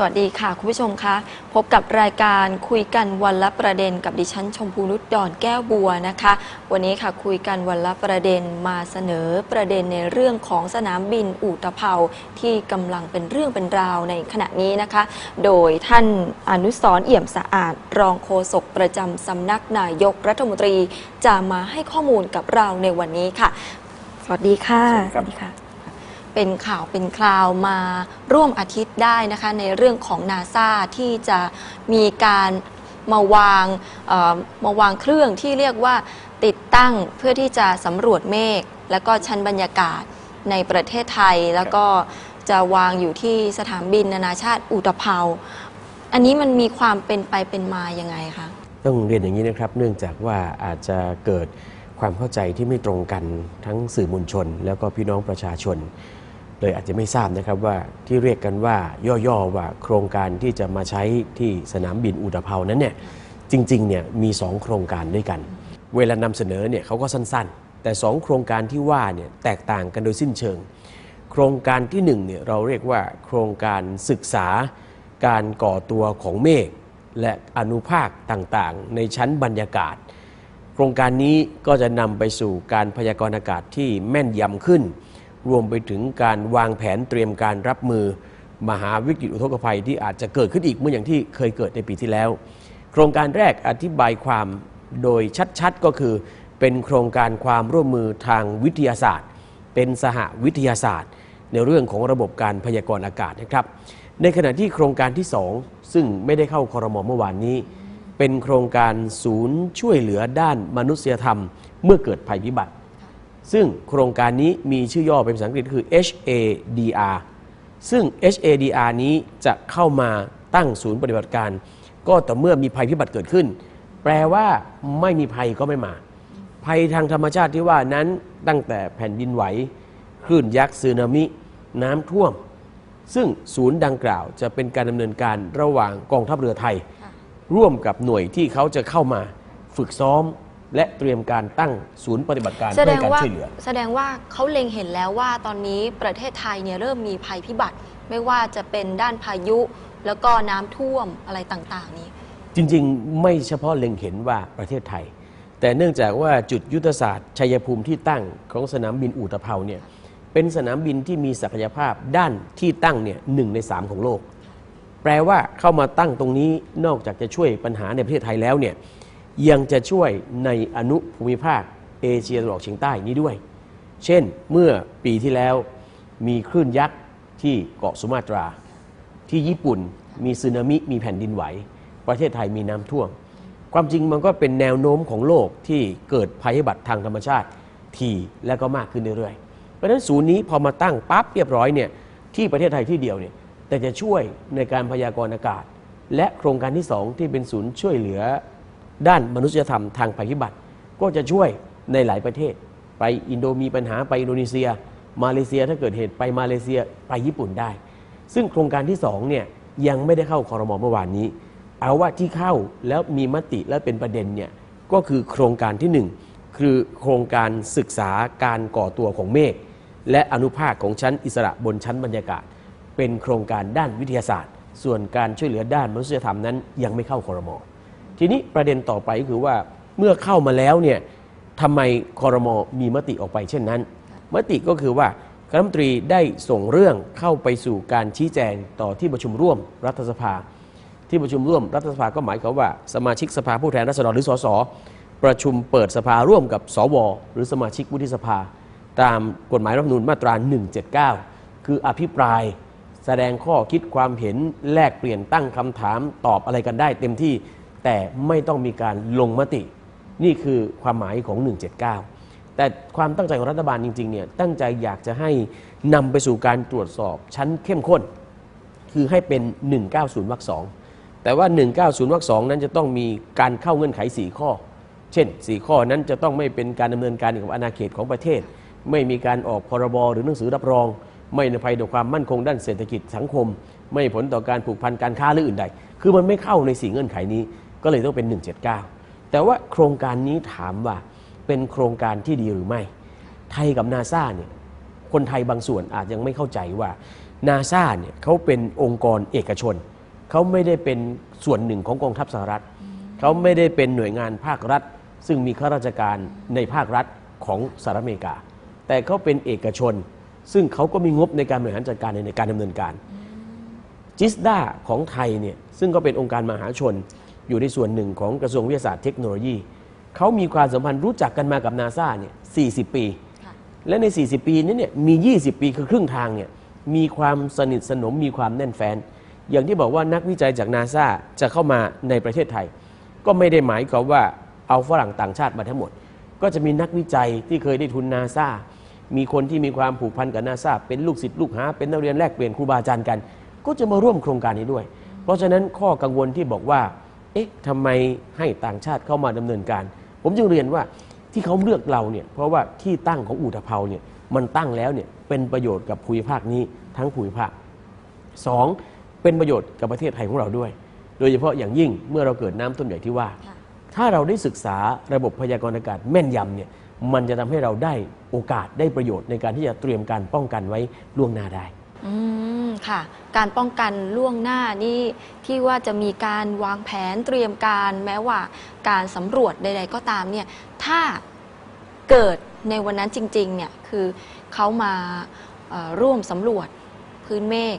สวัสดีค่ะ คุณผู้ชมคะ พบกับรายการคุยกันวันละประเด็นกับดิฉันชมพูนุชดอนแก้วบัวนะคะ วันนี้ค่ะคุยกันวันละประเด็นมาเสนอประเด็นในเรื่องของสนามบินอู่ตะเภาที่กำลังเป็นเรื่องเป็นราวในขณะนี้นะคะ โดยท่านอนุสรณ์เอี่ยมสะอาด รองโฆษกประจำสำนักนายกรัฐมนตรีจะมาให้ข้อมูลกับเราในวันนี้ค่ะ สวัสดีค่ะสวัสดีครับสวัสดีค่ะ เป็นข่าวเป็นคราวมาร่วมอาทิตย์ได้นะคะในเรื่องของนาซาที่จะมีการมาวางมาวางเครื่องที่เรียกว่าติดตั้งเพื่อที่จะสำรวจเมฆและก็ชั้นบรรยากาศในประเทศไทย แล้วก็จะวางอยู่ที่สถานบินนานาชาติอุตภเปาอันนี้มันมีความเป็นไปเป็นมายังไงคะต้องเรียนอย่างนี้นะครับ เนื่องจากว่าอาจจะเกิดความเข้าใจที่ไม่ตรงกันทั้งสื่อมวลชน แล้วก็พี่น้องประชาชน เลยอาจจะไม่ทราบนะครับว่าที่เรียกกันว่าย่อๆว่าโครงการที่จะมาใช้ที่สนามบินอุตภเปานั้นเนี่ยจริงๆเนี่ยมี 2 โครงการด้วยกัน เวลานำเสนอเนี่ยเขาก็สั้นๆ แต่ 2 โครงการที่ว่าเนี่ยแตกต่างกันโดยสิ้นเชิง โครงการที่1เนี่ยเราเรียกว่าโครงการศึกษาการก่อตัวของเมฆและอนุภาคต่างๆ ในชั้นบรรยากาศ โครงการนี้ก็จะนำไปสู่การพยากรณ์อากาศที่แม่นยำขึ้น รวมไปถึงการวางแผนเตรียมการรับมือ มหาวิกฤตอุทกภัยที่อาจจะเกิดขึ้นอีกเมื่ออย่างที่เคยเกิดในปีที่แล้ว โครงการแรกอธิบายความโดยชัดๆก็คือ เป็นโครงการความร่วมมือทางวิทยาศาสตร์ เป็นสหวิทยาศาสตร์ ในเรื่องของระบบการพยากรณ์อากาศนะครับ ในขณะที่โครงการที่ 2 ซึ่งไม่ได้เข้าคอรมอเมื่อวานนี้ เป็นโครงการศูนย์ช่วยเหลือด้านมนุษยธรรม เมื่อเกิดภัยพิบัติ ซึ่งโครงการนี้มีชื่อย่อเป็นภาษาอังกฤษคือ HADR ซึ่ง HADR นี้จะเข้ามาตั้งศูนย์ปฏิบัติการ ก็ต่อเมื่อมีภัยพิบัติเกิดขึ้น แปลว่าไม่มีภัยก็ไม่มา ภัยทางธรรมชาติที่ว่านั้นตั้งแต่แผ่นดินไหวคลื่นยักษ์สึนามิน้ำท่วม ซึ่งศูนย์ดังกล่าวจะเป็นการดำเนินการระหว่างกองทัพเรือไทย ร่วมกับหน่วยที่เขาจะเข้ามาฝึกซ้อม และเตรียมการตั้งศูนย์ปฏิบัติการแสเพื่ดองการว่าช่วยเหลือ แสดงว่าเขาเล็งเห็นแล้วว่าตอนนี้ประเทศไทยเนี่ยเริ่มมีภัยพิบัติ ไม่ว่าจะเป็นด้านพายุ แล้วก็น้ำท่วมอะไรต่างๆ นี้ จริงๆ ไม่เฉพาะเล็งเห็นว่าประเทศไทย แต่เนื่องจากว่าจุดยุทธศาสตร์ชัยภูมิที่ตั้งของสนามบินอู่ตะเภาเนี่ยเป็นสนามบินที่มีศักยภาพด้านที่ตั้งเนี่ยหนึ่งในสามของโลก แปลว่าเข้ามาตั้งตรงนี้นอกจากจะช่วยปัญหาในประเทศไทยแล้วเนี่ย ยังจะช่วยในอนุภูมิภาคเอเชียตะวันออกเฉียงใต้นี้ด้วย เช่นเมื่อปีที่แล้วมีคลื่นยักษ์ที่เกาะสุมาตรา ที่ญี่ปุ่นมีสึนามิมีแผ่นดินไหว ประเทศไทยมีน้ำท่วม ความจริงมันก็เป็นแนวโน้มของโลกที่เกิดภัยพิบัติทางธรรมชาติทีและก็มากขึ้นเรื่อยๆ เพราะฉะนั้นศูนย์นี้พอมาตั้งปั๊บเรียบร้อยเนี่ยที่ประเทศไทยที่เดียวเนี่ยแต่จะช่วยในการพยากรณ์อากาศ และโครงการที่ 2 ที่เป็นศูนย์ช่วยเหลือ ด้านมนุษยธรรมทางภัยพิบัติ ก็จะช่วยในหลายประเทศ ไปอินโดมีปัญหาไปอินโดนีเซีย มาเลเซียถ้าเกิดเหตุไปมาเลเซียไปญี่ปุ่นได้ ซึ่งโครงการที่2เนี่ยยังไม่ได้เข้าคอรมอเมื่อวานนี้ เอาว่าที่เข้าแล้วมีมติและเป็นประเด็นเนี่ยก็คือโครงการที่ 1 คือโครงการศึกษาการก่อตัวของเมฆและอนุภาคของชั้นอิสระบนชั้นบรรยากาศ เป็นโครงการด้านวิทยาศาสตร์ ส่วนการช่วยเหลือด้านมนุษยธรรมนั้นยังไม่เข้าคอรมอ ทีนี้ประเด็นต่อไปก็คือว่าเมื่อเข้ามาแล้วเนี่ยทำไมคอรมอมีมติออกไปเช่นนั้น มติก็คือว่าคณะรัฐมนตรีได้ส่งเรื่องเข้าไปสู่การชี้แจงต่อที่ประชุมร่วมรัฐสภา ที่ประชุมร่วมรัฐสภาก็หมายความว่าสมาชิกสภาผู้แทนราษฎรหรือสสประชุมเปิดสภาร่วมกับสวหรือสมาชิกวุฒิสภา ตามกฎหมายรัฐธรรมนูญมาตรา 179 คืออภิปรายแสดงข้อคิดความเห็นแลกเปลี่ยนตั้งคำถามตอบอะไรกันได้เต็มที่ แต่ไม่ต้องมีการลงมติ นี่คือความหมายของ 179 แต่ความตั้งใจของรัฐบาลจริงๆเนี่ยตั้งใจอยากจะให้นำไปสู่การตรวจสอบชั้นเข้มข้น คือให้เป็น 190วรรคสองแต่ว่า 190วรรคสองนั้นจะต้องมีการเข้าเงื่อนไข 4 ข้อ เช่น 4 ข้อนั้นจะต้องไม่เป็นการดำเนินการกับอาณาเขตของประเทศ ไม่มีการออกพรบหรือหนังสือรับรอง ไม่ในภัยต่อความมั่นคงด้านเศรษฐกิจสังคม ไม่ผลต่อการผูกพันการค้าหรืออื่นใด คือมันไม่เข้าในสี่เงื่อนไขนี้ ก็เลยต้องเป็น 179 แต่ว่าโครงการนี้ถามว่าเป็นโครงการที่ดีหรือไม่ ไทยกับนาซาเนี่ยคนไทยบางส่วนอาจยังไม่เข้าใจว่านาซาเนี่ยเขาเป็นองค์กรเอกชน เขาไม่ได้เป็นส่วนหนึ่งของกองทัพสหรัฐ เขาไม่ได้เป็นหน่วยงานภาครัฐ ซึ่งมีข้าราชการในภาครัฐของสหรัฐอเมริกา แต่เขาเป็นเอกชน ซึ่งเขาก็มีงบในการบริหารจัดการในการดำเนินการจิสดาของไทยเนี่ยซึ่งก็เป็นองค์การมหาชน อยู่ในส่วนหนึ่งของกระทรวงวิทยาศาสตร์เทคโนโลยีเขามีความสัมพันธ์รู้จักกันมากับนาซาเนี่ย40 ปีค่ะและใน 40 ปีนี้เนี่ยมี 20 ปีคือครึ่งทางเนี่ยมีความสนิทสนมมีความแน่นแฟ้นอย่างที่บอกว่านักวิจัยจากนาซาจะเข้ามาในประเทศไทย ก็ไม่ได้หมายความว่าเอาฝรั่งต่างชาติมาทั้งหมด ก็จะมีนักวิจัยที่เคยได้ทุนนาซามีคนที่มีความผูกพันกับนาซาเป็นลูกศิษย์ลูกหา เป็นนักเรียนแลกเปลี่ยนครูบาอาจารย์กัน ก็จะมาร่วมโครงการนี้ด้วย เพราะฉะนั้นข้อกังวลที่บอกว่าเอ๊ะทำไมให้ต่างชาติเข้ามาดำเนินการ ผมจึงเรียนว่าที่เขาเลือกเราเนี่ยเพราะว่าที่ตั้งของอู่ตะเภาเนี่ยมันตั้งแล้วเนี่ยเป็นประโยชน์กับภูมิภาคนี้ทั้งภูมิภาคสองเป็นประโยชน์กับประเทศไทยของเราด้วย โดยเฉพาะอย่างยิ่งเมื่อเราเกิดน้ำท่วมใหญ่ที่ว่าค่ะถ้าเราได้ศึกษาระบบพยากรณ์อากาศแม่นยำเนี่ยมันจะทำให้เราได้โอกาสได้ประโยชน์ในการที่จะเตรียมการป้องกันไว้ล่วงหน้าได้ อืมค่ะ การป้องกันล่วงหน้านี่ที่ว่าจะมีการวางแผนเตรียมการแม้ว่าการสำรวจใด ๆ ก็ตามเนี่ยถ้าเกิดในวันนั้นจริงๆเนี่ยคือเขามาร่วมสำรวจพื้นเมฆ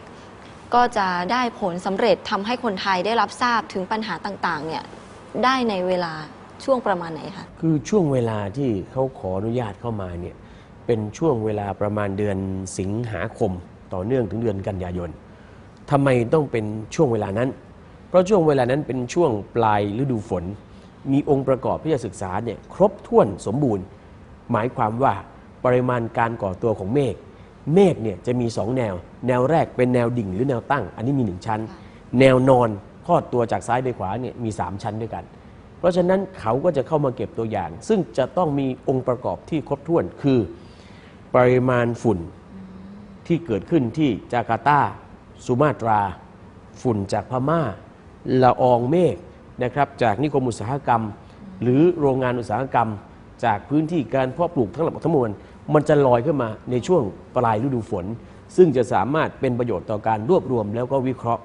ก็จะได้ผลสำเร็จทำให้คนไทยได้รับทราบถึงปัญหาต่างๆเนี่ยได้ในเวลาช่วงประมาณไหนคะคือช่วงเวลาที่เขาขออนุญาตเข้ามาเนี่ยเป็นช่วงเวลาประมาณเดือนสิงหาคม ต่อเนื่องถึงเดือนกันยายน ทำไมต้องเป็นช่วงเวลานั้น เพราะช่วงเวลานั้นเป็นช่วงปลายฤดูฝน มีองค์ประกอบที่จะศึกษาเนี่ยครบถ้วนสมบูรณ์ หมายความว่าปริมาณการก่อตัวของเมฆเมฆเนี่ยจะมี 2 แนว แนวแรกเป็นแนวดิ่งหรือแนวตั้ง อันนี้มี 1 ชั้น แนวนอนทอดตัวจากซ้ายไปขวาเนี่ยมี 3 ชั้นด้วยกัน เพราะฉะนั้นเขาก็จะเข้ามาเก็บตัวอย่าง ซึ่งจะต้องมีองค์ประกอบที่ครบถ้วนคือ ปริมาณฝุ่นที่เกิดขึ้นที่จาการ์ตา สุมาตรา ฝุ่นจากพม่าละอองเมฆนะครับจากนิคมอุตสาหกรรม หรือโรงงานอุตสาหกรรม จากพื้นที่การเพาะปลูกทั้งหมดทั้งมวลมันจะลอยขึ้นมาในช่วงปลายฤดูฝน ซึ่งจะสามารถเป็นประโยชน์ต่อการรวบรวมแล้วก็วิเคราะห์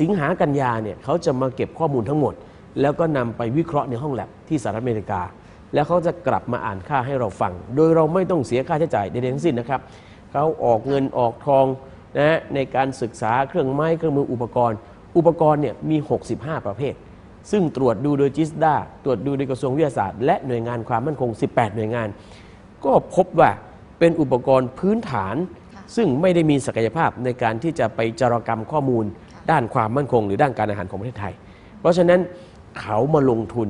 สิงหากันยาเนี่ยเขาจะมาเก็บข้อมูลทั้งหมด แล้วก็นำไปวิเคราะห์ในห้องแลบที่สหรัฐอเมริกา แล้วเขาจะกลับมาอ่านค่าให้เราฟัง โดยเราไม่ต้องเสียค่าใช้จ่ายใดๆทั้งสิ้นนะครับเขาออกเงินออกทอง นะฮะในการศึกษาเครื่องไม้เครื่องมืออุปกรณ์ อุปกรณ์เนี่ยมี 65 ประเภท ซึ่งตรวจดูโดยจิสดาตรวจดูโดยกระทรวงวิทยาศาสตร์ และหน่วยงานความมั่นคง 18 หน่วยงาน ก็พบว่าเป็นอุปกรณ์พื้นฐานค่ะซึ่งไม่ได้มีศักยภาพในการที่จะไปจารกรรมข้อมูล ด้านความมั่นคง หรือด้านการอาหารของประเทศไทย เพราะฉะนั้นเขามาลงทุน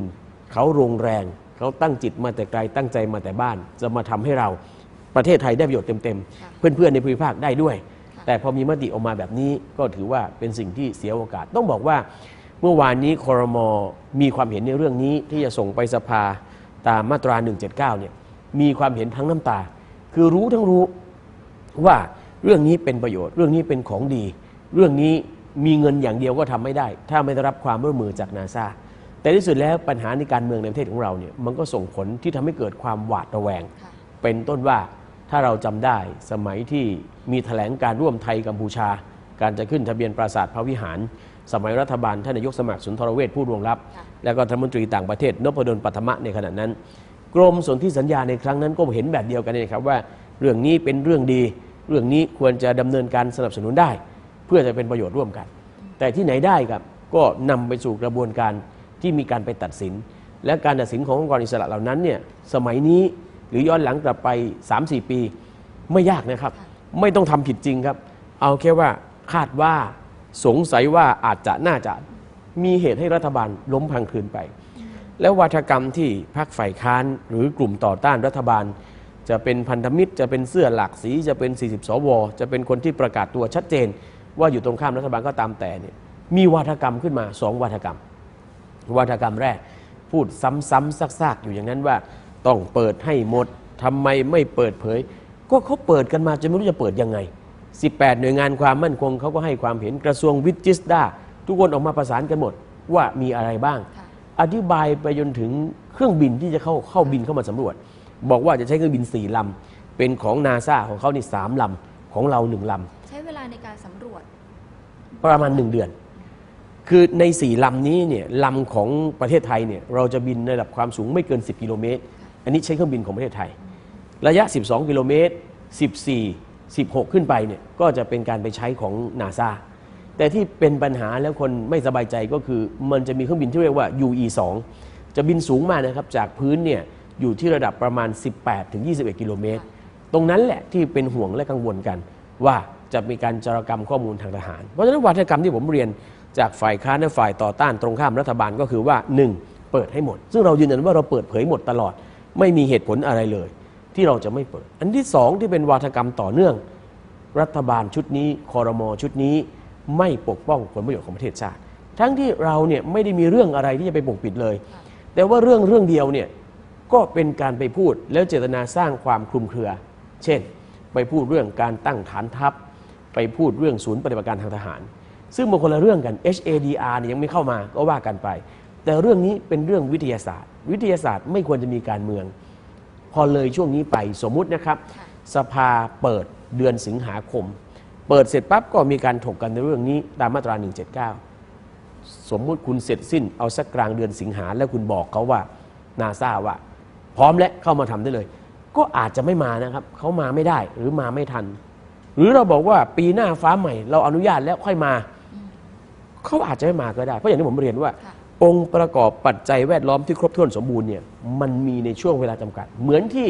เขาลงแรง เขาตั้งจิตมาแต่ไกลตั้งใจมาแต่บ้าน จะมาทำให้เราประเทศไทยได้ประโยชน์เต็มค่ะๆเพื่อนๆในภูมิภาคได้ด้วยค่ะ แต่พอมีมติออกมาแบบนี้ก็ถือว่าเป็นสิ่งที่เสียโอกาส ต้องบอกว่าเมื่อวานนี้คอรมอมีความเห็นในเรื่องนี้ที่จะส่งไปสภาตามมาตรา 179 เนี่ยมีความเห็นทั้งน้ำตา คือรู้ทั้งรู้ว่าเรื่องนี้เป็นประโยชน์ เรื่องนี้เป็นของดี เรื่องนี้มีเงินอย่างเดียวก็ทำไม่ได้ ถ้าไม่ได้รับความร่วมมือจากนาซาแต่ที่สุดแล้วปัญหาในการเมืองในประเทศของเราเนี่ยมันก็ส่งผลที่ทำให้เกิดความหวาดระแวงค่ะเป็นต้นว่า ถ้าเราจำได้สมัยที่มีแถลงการร่วมไทยกัมพูชา การจะขึ้นทะเบียนปราสาทพระวิหาร สมัยรัฐบาลท่านนายกสมัครสุนทรเวชผู้รวงรับ แล้วก็รัฐมนตรีต่างประเทศนพดลปัทมะในขณะนั้น กรมสนธิสัญญาในครั้งนั้นก็เห็นแบบเดียวกันเลยครับว่า เรื่องนี้เป็นเรื่องดี เรื่องนี้ควรจะดำเนินการสนับสนุนได้ เพื่อจะเป็นประโยชน์ร่วมกัน แต่ที่ไหนได้ครับก็นำไปสู่กระบวนการที่มีการไปตัดสิน และการตัดสินขององค์กรอิสระเหล่านั้นเนี่ยสมัยนี้ หรือย้อนหลังกลับไป 3-4 ปี ไม่ยากนะครับ ไม่ต้องทำผิดจริงครับ เอาแค่ว่าคาดว่าสงสัยว่าอาจจะน่าจะมีเหตุให้รัฐบาลล้มพังคลืนไป แล้ววัฒกรรมที่พรรคฝ่ายค้านหรือกลุ่มต่อต้านรัฐบาล จะเป็นพันธมิตรจะเป็นเสื้อหลักสีจะเป็น 40 สว จะเป็นคนที่ประกาศตัวชัดเจน ว่าอยู่ตรงข้ามรัฐบาลก็ตามแต่เนี่ยมีวาทกรรมขึ้นมาสองวาทกรรมวาทกรรมแรก พูดซ้ำๆซากๆอยู่อย่างนั้นว่า ต้องเปิดให้หมดทำไมไม่เปิดเผย ก็เขาเปิดกันมาจนไม่รู้จะเปิดยังไง 18 หน่วยงานความมั่นคงเขาก็ให้ความเห็นกระทรวงวิจิสดาทุกคนออกมาประสานกันหมดว่ามีอะไรบ้างค่ะอธิบายไปจนถึงเครื่องบินที่จะเข้าเข้าบินเข้ามาสำรวจ บอกว่าจะใช้เครื่องบิน4ลำเป็นของนาซาของเขานี่สามลำของเราหนึ่งลำใช้เวลาในการประมาณหนึ่งเดือน คือในสี่ลำนี้เนี่ยลำของประเทศไทยเนี่ยเราจะบินในระดับความสูงไม่เกิน 10 กิโลเมตร อันนี้ใช้เครื่องบินของประเทศไทย ระยะ 12 กิโลเมตร 14 16 ขึ้นไปเนี่ยก็จะเป็นการไปใช้ของนาซาแต่ที่เป็นปัญหาแล้วคนไม่สบายใจก็คือ มันจะมีเครื่องบินที่เรียกว่า UE 2 จะบินสูงมากนะครับ จากพื้นเนี่ยอยู่ที่ระดับประมาณ 18ถึง21 กิโลเมตร ตรงนั้นแหละที่เป็นห่วงและกังวลกัน ว่าจะมีการจารกรรมข้อมูลทางทหาร เพราะฉะนั้นวัฒกรรมที่ผมเรียนจากฝ่ายค้านและฝ่ายต่อต้านตรงข้ามรัฐบาลก็คือว่า 1. เปิดให้หมด ซึ่งเรายืนยันว่าเราเปิดเผยหมดตลอด ไม่มีเหตุผลอะไรเลย ที่เราจะไม่เปิด อันที่สองที่เป็นวาทกรรมต่อเนื่อง รัฐบาลชุดนี้คอรมอชุดนี้ ไม่ปกป้องผลประโยชน์ของประเทศชาติ ทั้งที่เราเนี่ยไม่ได้มีเรื่องอะไรที่จะไปปกปิดเลย แต่ว่าเรื่องเรื่องเดียวเนี่ยก็เป็นการไปพูดแล้วเจตนาสร้างความคลุมเครือ เช่น ไปพูดเรื่องการตั้งฐานทัพ ไปพูดเรื่องศูนย์ปฏิบัติการทางทหาร ซึ่งมันคนละเรื่องกัน HADR เนี่ยยังไม่เข้ามาก็ว่ากันไป แต่เรื่องนี้เป็นเรื่องวิทยาศาสตร์ วิทยาศาสตร์ไม่ควรจะมีการเมือง พอเลยช่วงนี้ไปสมมุตินะครับ สภาเปิดเดือนสิงหาคม เปิดเสร็จปั๊บก็มีการถกกันในเรื่องนี้ตามมาตรา 179 สมมุติคุณเสร็จสิ้นเอาสักกลางเดือนสิงหาแล้วคุณบอกเขาว่านาซาว่า พร้อมและเข้ามาทำได้เลย ก็อาจจะไม่มานะครับเขามาไม่ได้หรือมาไม่ทัน หรือเราบอกว่าปีหน้าฟ้าใหม่ เราอนุญาตแล้วค่อยมาเขาอาจจะไม่มาก็ได้ เพราะอย่างที่ผมเรียนว่าค่ะ องค์ประกอบปัจจัยแวดล้อมที่ครบถ้วนสมบูรณ์เนี่ยมันมีในช่วงเวลาจำกัด เหมือนที่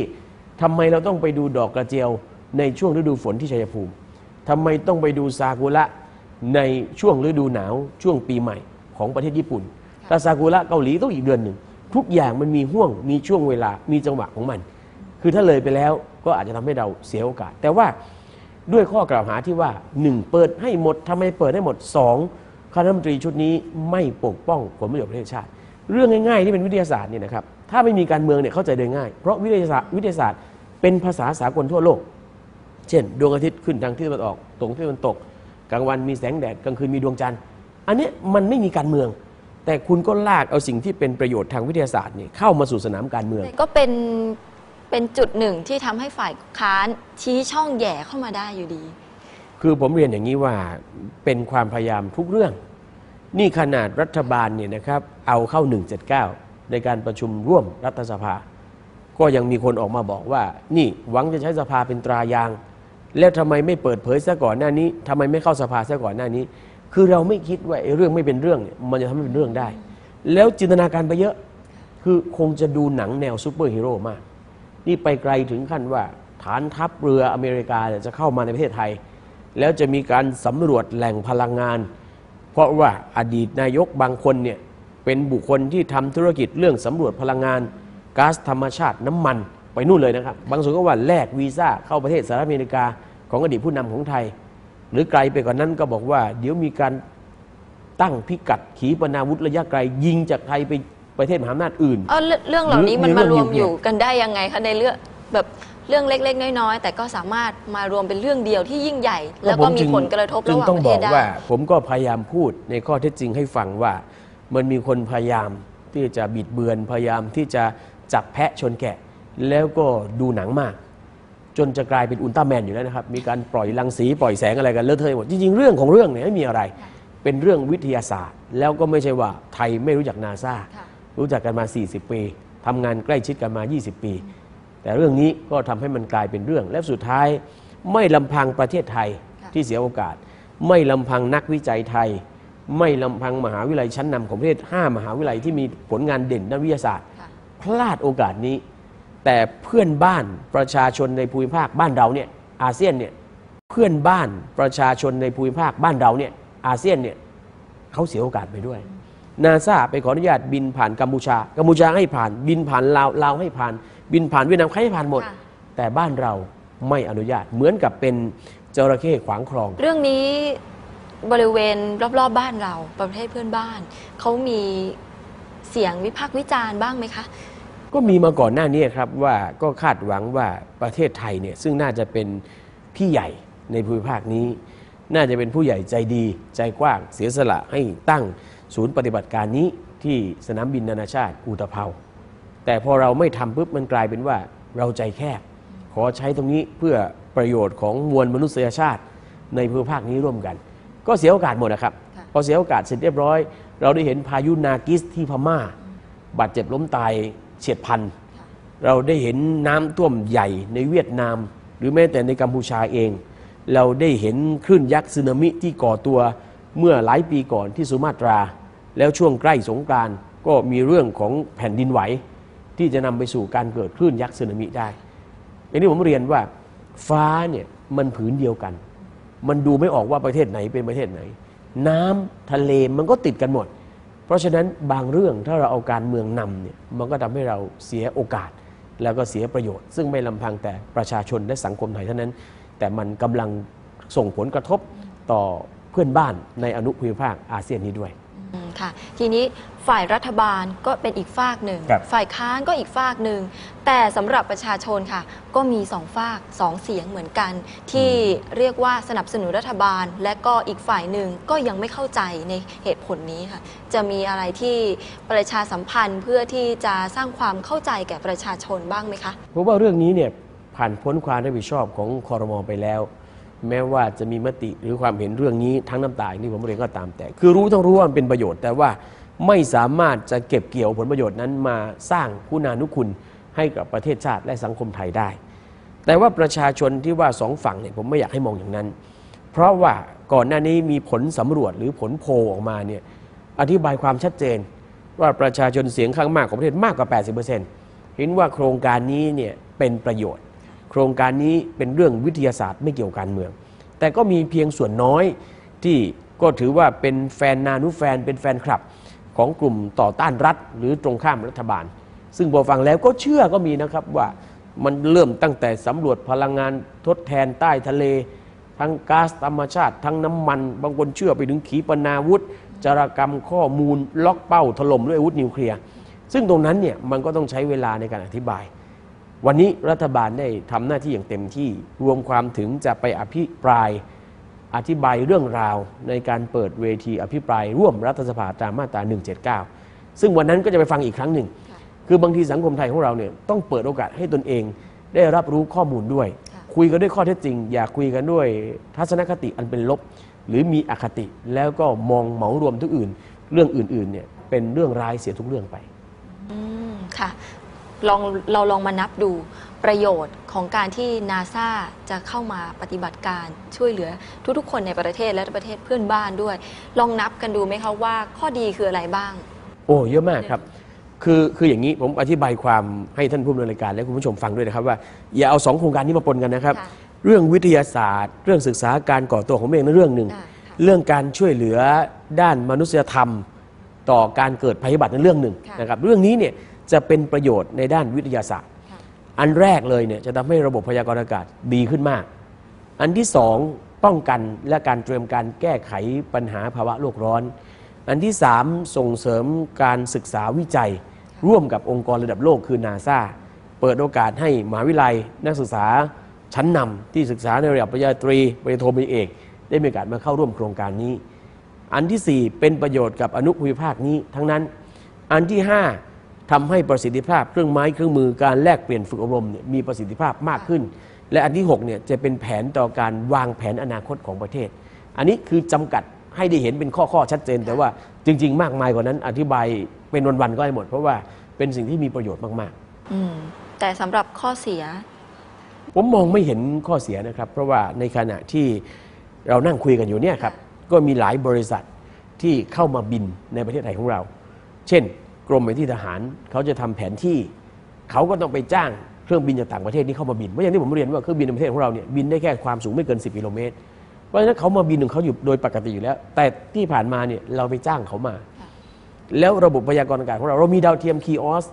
ทำไมเราต้องไปดูดอกกระเจียว ในช่วงฤดูฝนที่ชัยภูมิทำไมต้องไปดูซากุระในช่วงฤดูหนาวช่วงปีใหม่ของประเทศญี่ปุ่นแต่ซากุระเกาหลีต้องอีกเดือนหนึ่งทุกอย่างมันมีห่วงมีช่วงเวลามีจังหวะของมัน คือถ้าเลยไปแล้วก็อาจจะทำให้เราเสียโอกาส แต่ว่าด้วยข้อกล่าวหาที่ว่า 1. เปิดให้หมดทำไมเปิดให้หมด 2. คณะรัฐมนตรีชุดนี้ไม่ปกป้องผลประโยชน์ประเทศชาติ เรื่องง่ายๆที่เป็นวิทยาศาสตร์เนี่ยนะครับถ้าไม่มีการเมืองเนี่ยเข้าใจได้ง่าย เพราะวิทยาศาสตร์วิทยาศาสตร์เป็นภาษาสากลทั่วโลก เช่น ดวงอาทิตย์ขึ้นทางที่ตะวันออกตรงที่ตะวันตก กลางวันมีแสงแดดกลางคืนมีดวงจันทร์ อันนี้มันไม่มีการเมือง แต่คุณก็ลากเอาสิ่งที่เป็นประโยชน์ทางวิทยาศาสตร์เนี่ยเข้ามาสู่สนามการเมือง ก็เป็นเป็นจุดหนึ่งที่ทำให้ฝ่ายค้านชี้ช่องแย่เข้ามาได้อยู่ดี คือผมเรียนอย่างนี้ว่าเป็นความพยายามทุกเรื่อง นี่ขนาดรัฐบาลเนี่ยนะครับเอาเข้า 179 ในการประชุมร่วมรัฐสภา ก็ยังมีคนออกมาบอกว่า นี่หวังจะใช้สภาเป็นตรายาง แล้วทำไมไม่เปิดเผยซะก่อนหน้านี้ทำไมไม่เข้าสภาซะก่อนหน้านี้ คือเราไม่คิดว่าไอ้เรื่องไม่เป็นเรื่องเนี่ยมันจะทำให้เป็นเรื่องได้ แล้วจินตนาการไปเยอะคือคงจะดูหนังแนวซูเปอร์ฮีโร่มาก นี่ไปไกลถึงขั้นว่าฐานทัพเรืออเมริกาจะเข้ามาในประเทศไทย แล้วจะมีการสำรวจแหล่งพลังงาน เพราะว่าอดีตนายกบางคนเนี่ยเป็นบุคคลที่ทำธุรกิจเรื่องสำรวจพลังงานก๊าซธรรมชาติน้ำมันไปนู่นเลยนะครับ บางส่วนก็ว่าแลกวีซ่าเข้าประเทศสหรัฐอเมริกาของอดีตผู้นำของไทย หรือไกลไปกว่านั้นก็บอกว่า เดี๋ยวมีการตั้งพิกัดขีปนาวุธระยะไกล ยิงจากไทยไปประเทศมหาอำนาจอื่นเออเรื่องเรื่องเหล่านี้มันมารวมอยู่กันได้ยังไงคะในเรื่องแบบ เรื่องเล็ก ๆ น้อยๆแต่ก็สามารถมารวมเป็นเรื่องเดียวที่ยิ่งใหญ่ แล้วก็ผมีจึงผลกระทบจึระงหว่างต้องประบเทอศกได้ว่าผมก็พยายามพูดในข้อเท็จจริงให้ฟังว่า มันมีคนพยายามที่จะบิดเบือนพยายามที่จะจับแพะชนแกะ แล้วก็ดูหนังมาก จนจะกลายเป็นอุลตร้าแมนอยู่แล้วนะครับ มีการปล่อยรังสีปล่อยแสงอะไรกันเลอะเทอะหมดจริงๆเรื่องของเรื่องเนี่ยไม่มีอะไร เป็นเรื่องวิทยาศาสตร์ แล้วก็ไม่ใช่ว่าไทยไม่รู้จักนาซาค่ะรู้จักกันมา 40 ปีทำงานใกล้ชิดกันมา 20 ปี แต่เรื่องนี้ก็ทำให้มันกลายเป็นเรื่อง และสุดท้ายไม่ลำพังประเทศไทยค่ะที่เสียโอกาส ไม่ลำพังนักวิจัยไทย ไม่ลำพังมหาวิทยาลัยชั้นนำของประเทศ 5 มหาวิทยาลัยที่มีผลงานเด่นด้านวิทยาศาสตร์ค่ะพลาดโอกาสนี้ แต่เพื่อนบ้านประชาชนในภูมิภาคบ้านเราเนี่ยอาเซียนเนี่ยเพื่อนบ้านประชาชนในภูมิภาคบ้านเราเนี่ยอาเซียนเนี่ยเขาเสียโอกาสไปด้วยนาซาไปขออนุญาตบินผ่านกัมพูชา กัมพูชาให้ผ่าน บินผ่านลาว ลาวให้ผ่าน บินผ่านเวียดนามใครให้ผ่านหมด ค่ะ แต่บ้านเราไม่อนุญาต เหมือนกับเป็นจระเข้ขวางคลอง เรื่องนี้บริเวณรอบๆบ้านเราประเทศเพื่อนบ้าน เขามีเสียงวิพากษ์วิจารณ์บ้างไหมคะ ก็มีมาก่อนหน้านี้ครับว่าก็คาดหวังว่าประเทศไทยเนี่ยซึ่งน่าจะเป็นพี่ใหญ่ในภูมิภาคนี้ น่าจะเป็นผู้ใหญ่ใจดีใจกว้างเสียสละให้ตั้งศูนย์ปฏิบัติการนี้ที่สนามบินนานาชาติอุตภเปา แต่พอเราไม่ทำปุ๊บมันกลายเป็นว่าเราใจแคบ ขอใช้ตรงนี้เพื่อประโยชน์ของมวลมนุษยชาติในภูมิภาคนี้ร่วมกัน ก็เสียโอกาสหมดนะครับค่ะพอเสียโอกาสเสร็จเรียบร้อย เราได้เห็นพายุนากิสที่พม่า บาดเจ็บล้มตายเฉียดพันเราได้เห็นน้ำท่วมใหญ่ในเวียดนาม หรือแม้แต่ในกัมพูชาเอง เราได้เห็นคลื่นยักษ์สึนามิที่ก่อตัวเมื่อหลายปีก่อนที่สุมาตรา แล้วช่วงใกล้สงกรานต์ก็มีเรื่องของแผ่นดินไหว ที่จะนำไปสู่การเกิดคลื่นยักษ์สึนามิได้อย่างที่ผมเรียนว่าฟ้าเนี่ยมันผืนเดียวกัน มันดูไม่ออกว่าประเทศไหนเป็นประเทศไหน น้ำทะเลมันก็ติดกันหมด เพราะฉะนั้นบางเรื่องถ้าเราเอาการเมืองนำเนี่ยมันก็ทำให้เราเสียโอกาส แล้วก็เสียประโยชน์ ซึ่งไม่ลำพังแต่ประชาชนและสังคมไทยเท่านั้น แต่มันกำลังส่งผลกระทบต่อเพื่อนบ้านในอนุภูมิภาคอาเซียนนี้ด้วย ค่ะ ทีนี้ฝ่ายรัฐบาลก็เป็นอีกฝากหนึ่ง ครับฝ่ายค้านก็อีกฝากหนึ่ง แต่สำหรับประชาชนค่ะ ก็มีสองฝากสองเสียงเหมือนกัน ที่เรียกว่าสนับสนุนรัฐบาล และก็อีกฝ่ายหนึ่งก็ยังไม่เข้าใจในเหตุผลนี้ค่ะ จะมีอะไรที่ประชาสัมพันธ์เพื่อที่จะสร้างความเข้าใจแก่ประชาชนบ้างไหมคะ เพราะว่าเรื่องนี้เนี่ยผ่านพ้นความรับผิดชอบของคอรมอไปแล้ว แม้ว่าจะมีมติหรือความเห็นเรื่องนี้ทั้งน้ำตาอย่างที่ผมเรียนก็ตามแต่ คือรู้ต้องรู้ว่ามันเป็นประโยชน์ แต่ว่าไม่สามารถจะเก็บเกี่ยวผลประโยชน์นั้นมาสร้างคุณานุคุณให้กับประเทศชาติและสังคมไทยได้ แต่ว่าประชาชนที่ว่าสองฝั่งเนี่ยผมไม่อยากให้มองอย่างนั้น เพราะว่าก่อนหน้านี้มีผลสำรวจหรือผลโพลออกมาเนี่ยอธิบายความชัดเจน ว่าประชาชนเสียงข้างมากของประเทศมากกว่า 80%เห็นว่าโครงการนี้เนี่ยเป็นประโยชน์ โครงการนี้เป็นเรื่องวิทยาศาสตร์ไม่เกี่ยวกับการเมือง แต่ก็มีเพียงส่วนน้อยที่ก็ถือว่าเป็นแฟนนานุแฟนเป็นแฟนคลับของกลุ่มต่อต้านรัฐ หรือตรงข้ามรัฐบาล ซึ่งพอฟังแล้วก็เชื่อก็มีนะครับว่ามันเริ่มตั้งแต่สำรวจพลังงานทดแทนใต้ทะเล ทั้งก๊าซธรรมชาติ ทั้งน้ำมัน บางคนเชื่อไปถึงขีปนาวุธ จารกรรมข้อมูล ล็อกเป้าถล่มด้วยอาวุธนิวเคลียร์ซึ่งตรงนั้นเนี่ยมันก็ต้องใช้เวลาในการอธิบาย วันนี้รัฐบาลได้ทำหน้าที่อย่างเต็มที่รวมความถึงจะไปอภิปรายอธิบายเรื่องราวในการเปิดเวทีอภิปรายร่วมรัฐสภาตามมาตรา 179 ซึ่งวันนั้นก็จะไปฟังอีกครั้งหนึ่งค่ะคือบางทีสังคมไทยของเราเนี่ยต้องเปิดโอกาสให้ตนเองได้รับรู้ข้อมูลด้วยค่ะคุยกันด้วยข้อเท็จจริง อย่าคุยกันด้วยทัศนคติอันเป็นลบ หรือมีอคติแล้วก็มองเหมารวมทุกอื่น เรื่องอื่นๆเนี่ยเป็นเรื่องร้ายเสียทุกเรื่องไปอืมค่ะ ลองเราลองมานับดูประโยชน์ของการที่นาซาจะเข้ามาปฏิบัติการช่วยเหลือทุกๆ คนในประเทศและประเทศเพื่อนบ้านด้วย ลองนับกันดูไหมคะว่าข้อดีคืออะไรบ้าง โอ้เยอะมากครับ คือคืออย่างนี้ผมอธิบายความให้ท่านผู้ดำเนินรายการและคุณผู้ชมฟังด้วยนะครับว่าอย่าเอาสองโครงการนี้มาปนกันนะครับ ค่ะเรื่องวิทยาศาสตร์ เรื่องศึกษาการก่อตัวของเมฆนั้นเรื่องหนึ่งอ่าค่ะ เรื่องการช่วยเหลือด้านมนุษยธรรม ต่อการเกิดภัยพิบัตินั้นเรื่องหนึ่งค่ะ นะครับเรื่องนี้เนี่ย จะเป็นประโยชน์ในด้านวิทยาศาสตร์ค่ะอันแรกเลยเนี่ยจะทำให้ระบบพยากรณ์อากาศดีขึ้นมาก อันที่สองป้องกันและการเตรียมการแก้ไขปัญหาภาวะโลกร้อน อันที่สามส่งเสริมการศึกษาวิจัย ร่วมกับองค์กรระดับโลกคือนาซาเปิดโอกาสให้มหาวิทยาลัยนักศึกษาชั้นนำที่ศึกษาในระดับปริญญาตรีปริญญาโทปริญญาเอก ได้มีโอกาสมาเข้าร่วมโครงการนี้ อันที่ 4 เป็นประโยชน์กับอนุภูมิภาคนี้ทั้งนั้น อันที่ 5 ทำให้ประสิทธิภาพเครื่องไม้เครื่องมือการแลกเปลี่ยนฝึกอบรมเนี่ยมีประสิทธิภาพมากขึ้น และอันที่6เนี่ยจะเป็นแผนต่อการวางแผนอนาคตของประเทศ อันนี้คือจำกัดให้ได้เห็นเป็นข้อๆชัดเจน แต่ว่าจริง ๆ มากมายกว่านั้นอธิบายเป็นวันๆก็ให้หมด เพราะว่าเป็นสิ่งที่มีประโยชน์มากอืมแต่สำหรับข้อเสียๆผมมองไม่เห็นข้อเสียนะครับ เพราะว่าในขณะที่เรานั่งคุยกันอยู่เนี่ยครับก็มีหลายบริษัทที่เข้ามาบินในประเทศไทยของเรา เช่น กรมไปที่ทหารเขาจะทำแผนที่ เขาก็ต้องไปจ้างเครื่องบินจากต่างประเทศที่เข้ามาบินเพราะอย่างที่ผมเรียนว่าเครื่องบินในประเทศของเราเนี่ยบินได้แค่ความสูงไม่เกิน 10กิโลเมตรเพราะฉะนั้นเขามาบินของเขาอยู่โดยปกติอยู่แล้ว แต่ที่ผ่านมาเนี่ยเราไปจ้างเขามา แล้วระบบพยากรณ์อากาศของเราเรามีดาวเทียมคีออส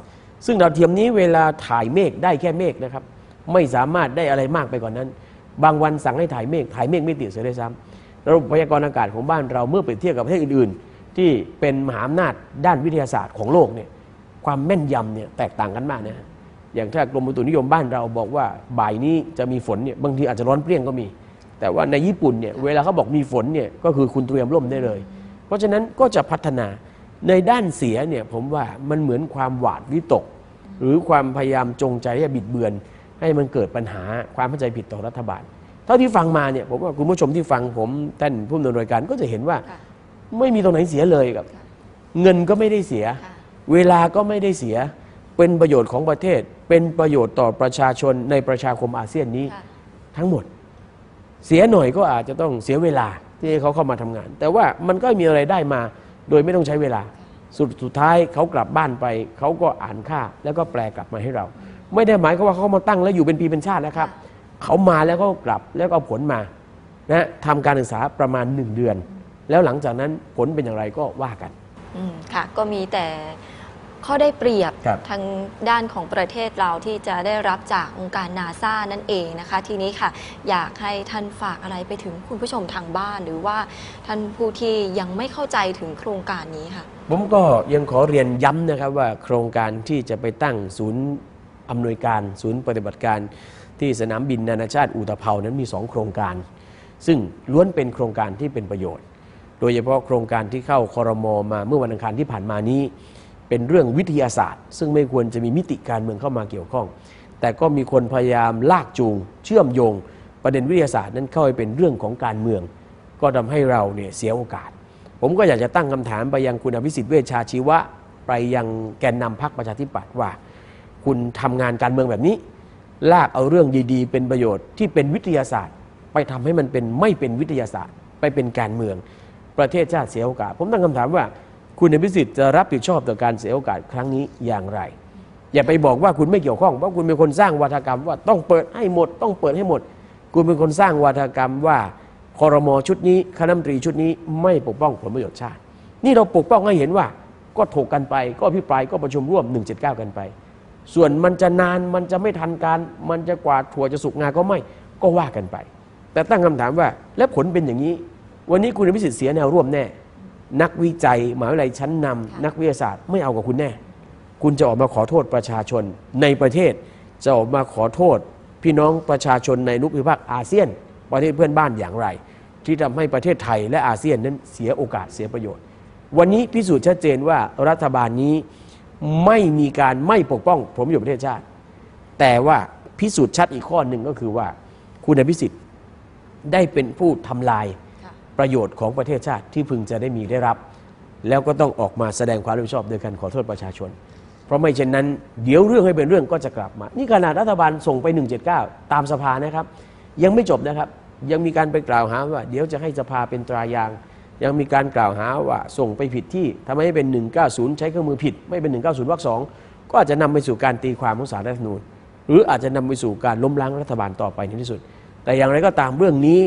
ซึ่งดาวเทียมนี้เวลาถ่ายเมฆได้แค่เมฆนะครับไม่สามารถได้อะไรมากไปกว่านนั้น บางวันสั่งให้ถ่ายเมฆถ่ายเมฆไม่ติดเสียด้วยซ้ำระบบพยากรณ์อากาศของบ้านเราเมื่อเปรียบเทียบกับประเทศอื่นๆ ที่เป็นมหาอำนาจด้านวิทยาศาสตร์ของโลกเนี่ยความแม่นยำเนี่ยแตกต่างกันมากนะอย่างถ้ากรมอุตุนิยมบ้านเราบอกว่าบ่ายนี้จะมีฝนเนี่ยบางทีอาจจะร้อนเปรี้ยงก็มี แต่ว่าในญี่ปุ่นเนี่ยเวลาเขาบอกมีฝนเนี่ยก็คือคุณเตรียมร่มได้เลย เพราะฉะนั้นก็จะพัฒนาในด้านเสียเนี่ยผมว่ามันเหมือนความหวาดวิตก หรือความพยายามจงใจที่จะบิดเบือน ให้มันเกิดปัญหาความเข้าใจผิดต่อรัฐบาล เท่าที่ฟังมาเนี่ยผมว่าคุณผู้ชมที่ฟังผมท่านผู้ดำเนินรายการก็จะเห็นว่า ไม่มีตรงไหนเสียเลยครับ เงินก็ไม่ได้เสียค่ะเวลาก็ไม่ได้เสีย เป็นประโยชน์ของประเทศ เป็นประโยชน์ต่อประชาชนในประชาคมอาเซียนนี้ค่ะทั้งหมด เสียหน่อยก็อาจจะต้องเสียเวลาที่ให้เขาเข้ามาทำงาน แต่ว่ามันก็มีอะไรได้มา โดยไม่ต้องใช้เวลา สุดสุดท้ายเขากลับบ้านไป เขาก็อ่านค่า แล้วก็แปลกลับมาให้เรา ไม่ได้หมายความว่าเขามาตั้งแล้วอยู่เป็นปีเป็นชาตินะครับเขามาแล้วก็กลับแล้วก็เอาผลมานะทำการศึกษาประมาณหนึ่งเดือน แล้วหลังจากนั้นผลเป็นอย่างไรก็ว่ากัน อืมค่ะ ก็มีแต่ข้อได้เปรียบครับ ทางด้านของประเทศเราที่จะได้รับจากองค์การนาซานั่นเองนะคะ ทีนี้ค่ะ อยากให้ท่านฝากอะไรไปถึงคุณผู้ชมทางบ้าน หรือว่าท่านผู้ที่ยังไม่เข้าใจถึงโครงการนี้ค่ะ ผมก็ยังขอเรียนย้ำนะครับว่าโครงการที่จะไปตั้งศูนย์อำนวยการศูนย์ปฏิบัติการที่สนามบินนานาชาติอุตภเปานั้นมี 2 โครงการ ซึ่งล้วนเป็นโครงการที่เป็นประโยชน์ โดยเฉพาะโครงการที่เข้าคอรมอมาเมื่อวันอังคารที่ผ่านมานี้ เป็นเรื่องวิทยาศาสตร์ ซึ่งไม่ควรจะมีมิติการเมืองเข้ามาเกี่ยวข้อง แต่ก็มีคนพยายามลากจูง เชื่อมโยง ประเด็นวิทยาศาสตร์นั้นเข้าไปเป็นเรื่องของการเมือง ก็ทำให้เราเนี่ยเสียโอกาส ผมก็อยากจะตั้งคำถามไปยังคุณอภิสิทธิ์เวชชาชีวะไปยังแกนนำพรรคประชาธิปัตย์ว่า คุณทำงานการเมืองแบบนี้ ลากเอาเรื่องดีๆ เป็นประโยชน์ที่เป็นวิทยาศาสตร์ ไปทำให้มันเป็นไม่เป็นวิทยาศาสตร์ ไปเป็นการเมือง ประเทศชาติเสียโอกาส ผมตั้งคำถามว่า คุณอภิสิทธิ์จะรับผิดชอบต่อการเสียโอกาสครั้งนี้อย่างไร อย่าไปบอกว่าคุณไม่เกี่ยวข้องเพราะคุณเป็นคนสร้างวาทกรรมว่าต้องเปิดให้หมด ต้องเปิดให้หมด คุณเป็นคนสร้างวาทกรรมว่าคอรมอชุดนี้คณะรัฐมนตรีชุดนี้ไม่ปกป้องผลประโยชน์ชาติ นี่เราปกป้องให้เห็นว่า ก็ถกกันไป ก็อภิปรายก็ประชุมร่วม 179 กันไป ส่วนมันจะนานมันจะไม่ทันการ มันจะกว่าถั่วจะสุกงาก็ไม่ก็ว่ากันไป แต่ตั้งคำถามว่าแล้วผลเป็นอย่างนี้ วันนี้คุณอภิสิทธิ์เสียแนวร่วมแน่ นักวิจัยมหาวิทยาลัยชั้นนำนักวิทยาศาสตร์ไม่เอากับคุณแน่ คุณจะออกมาขอโทษประชาชนในประเทศ จะออกมาขอโทษ พี่น้องประชาชนในนุภูมิภาคอาเซียน ประเทศเพื่อนบ้านอย่างไร ที่ทำให้ประเทศไทยและอาเซียนนั้นเสียโอกาสเสียประโยชน์ วันนี้พิสูจน์ชัดเจนว่ารัฐบาลนี้ไม่มีการไม่ปกป้องผลประโยชน์ประเทศชาติ แต่ว่าพิสูจน์ชัดอีกข้อหนึ่งก็คือว่าคุณอภิสิทธิ์ได้เป็นผู้ทำลายค่ะ ประโยชน์ของประเทศชาติที่พึงจะได้มีได้รับ แล้วก็ต้องออกมาแสดงความรับผิดชอบโดยการขอโทษประชาชน เพราะไม่เช่นนั้น เดี๋ยวเรื่องให้เป็นเรื่องก็จะกลับมา นี่ขนาดรัฐบาลส่งไป 179 ตามสภานะครับ ยังไม่จบนะครับ ยังมีการไปกล่าวหาว่า เดี๋ยวจะให้สภาเป็นตรายาง ยังมีการกล่าวหาว่าส่งไปผิดที่ทำให้เป็น 190 ใช้เครื่องมือผิด ไม่เป็น 190วรรคสองก็อาจจะนำไปสู่การตีความของสารรัฐธรรมนูญหรืออาจจะนำไปสู่การล้มล้างรัฐบาลต่อไปในที่สุด แต่อย่างไรก็ตามเรื่องนี้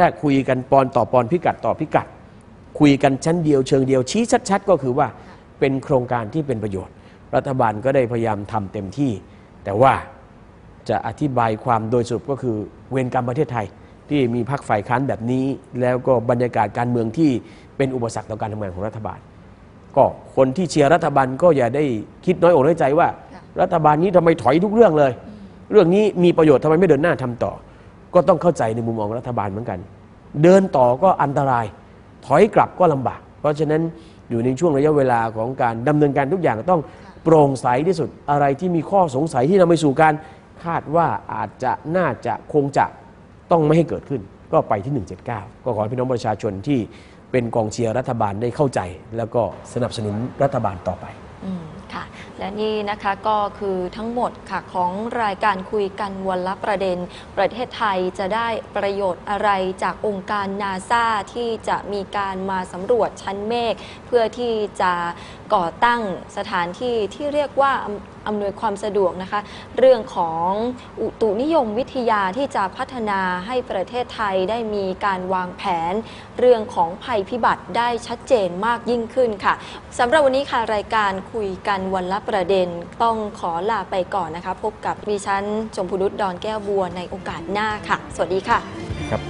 ถ้าคุยกันปอนต่อปอนพิกัดต่อพิกัด คุยกันชั้นเดียวเชิงเดียวชี้ชัด ๆ ก็คือว่าเป็นโครงการที่เป็นประโยชน์ รัฐบาลก็ได้พยายามทำเต็มที่ แต่ว่าจะอธิบายความโดยสรุปก็คือเวรกรรมประเทศไทย ที่มีพรรคฝ่ายค้านแบบนี้ แล้วก็บรรยากาศการเมืองที่เป็นอุปสรรคต่อการทำงานของรัฐบาล ก็คนที่เชียร์รัฐบาลก็อย่าได้คิดน้อยอกน้อยใจว่า รัฐบาลนี้ทำไมถอยทุกเรื่องเลย เรื่องนี้มีประโยชน์ทำไมไม่เดินหน้าทำต่อ ก็ต้องเข้าใจในมุมมองรัฐบาลเหมือนกัน เดินต่อก็อันตราย ถอยกลับก็ลำบาก เพราะฉะนั้นอยู่ในช่วงระยะเวลาของการดำเนินการทุกอย่างต้องโปร่งใสที่สุดอะไรที่มีข้อสงสัยที่นำไปสู่การคาดว่าอาจจะน่าจะคงจะต้องไม่ให้เกิดขึ้น ก็ไปที่ 179 ก็ขอให้พี่น้องประชาชนที่เป็นกองเชียร์รัฐบาลได้เข้าใจ แล้วก็สนับสนุนรัฐบาลต่อไปอืม ค่ะ และนี่นะคะก็คือทั้งหมดค่ะของรายการคุยกันวันละประเด็น ประเทศไทยจะได้ประโยชน์อะไรจากองค์การนาซาที่จะมีการมาสำรวจชั้นเมฆเพื่อที่จะก่อตั้งสถานที่ที่เรียกว่า อำนวยความสะดวกนะคะ เรื่องของอุตุนิยมวิทยาที่จะพัฒนาให้ประเทศไทยได้มีการวางแผน เรื่องของภัยพิบัติได้ชัดเจนมากยิ่งขึ้นค่ะสำหรับวันนี้ค่ะรายการคุยกันวันละประเด็นต้องขอลาไปก่อนนะคะ พบกับดิฉันชมพูนุชดอนแก้วบัวในโอกาสหน้าค่ะ สวัสดีค่ะ ครับ